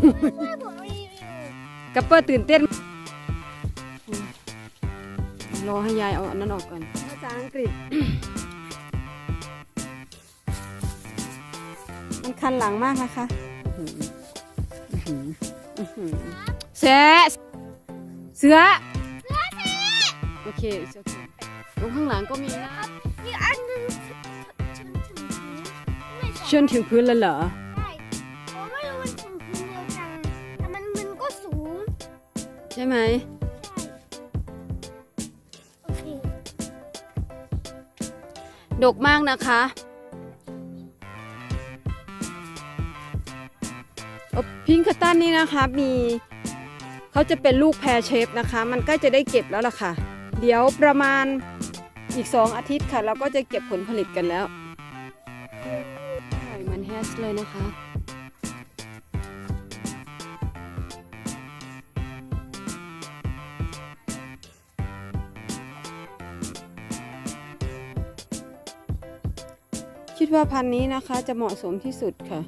ให้ผมรีวิวกัปเปอร์ตื่นเต้นรอให้ยายเอาอันนั้นออกก่อนภาษาอังกฤษ มันคันหลังมากนะคะเสือเสือโอเคโอเคตรงข้างหลังก็มีนะอีกอันหนึงชนถึงพื้นไม่ใช่เชื่อนถึงพื้นแล้วเหรอ ใช่ไหมโอเคดกมากนะคะพิงค์ตันนี่นะคะมีเขาจะเป็นลูกแพรเชฟนะคะ มันใกล้จะได้เก็บแล้วล่ะค่ะ เดี๋ยวประมาณอีกสองอาทิตย์ค่ะ เราก็จะเก็บผลผลิตกันแล้วอร่อยเหมันแฮชเลยนะคะ คิดว่าพันธุ์นี้นะคะจะเหมาะสมที่สุดค่ะ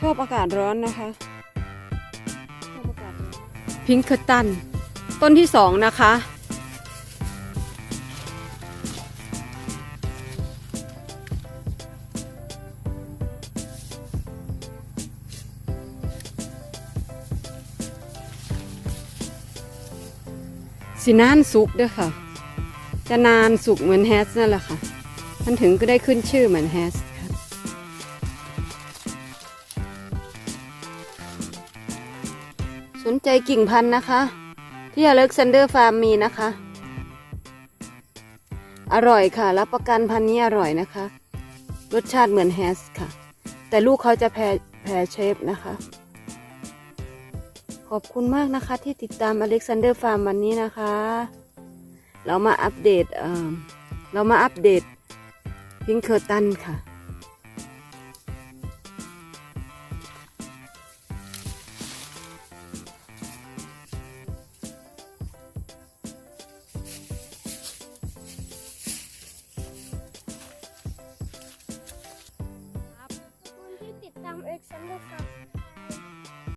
ชอบอากาศร้อนนะคะชอบอากาศร้อนพิงค์ตัน ต้นที่สองนะคะ สินานสุกเด้วยค่ะ จะนานสุกเหมือนแฮสนั่นแหละค่ะ มันถึงก็ได้ขึ้นชื่อเหมือนแฮสค่ะสนใจกิ่งพันธุ์นะคะ ที่อเล็กซานเดอร์ฟาร์มมีนะคะ อร่อยค่ะ รับประกันพันธุ์นี้อร่อยนะคะ รสชาติเหมือนแฮสค่ะ แต่ลูกเขาจะแพรแพรเชฟนะคะ ขอบคุณมากนะคะที่ติดตามอเล็กซานเดอร์ฟาร์มวันนี้นะคะ เรามาอัปเดตเออเรามาอัปเดต พิงเคอร์ตันค่ะเอ็กซ์แอนด์ครับ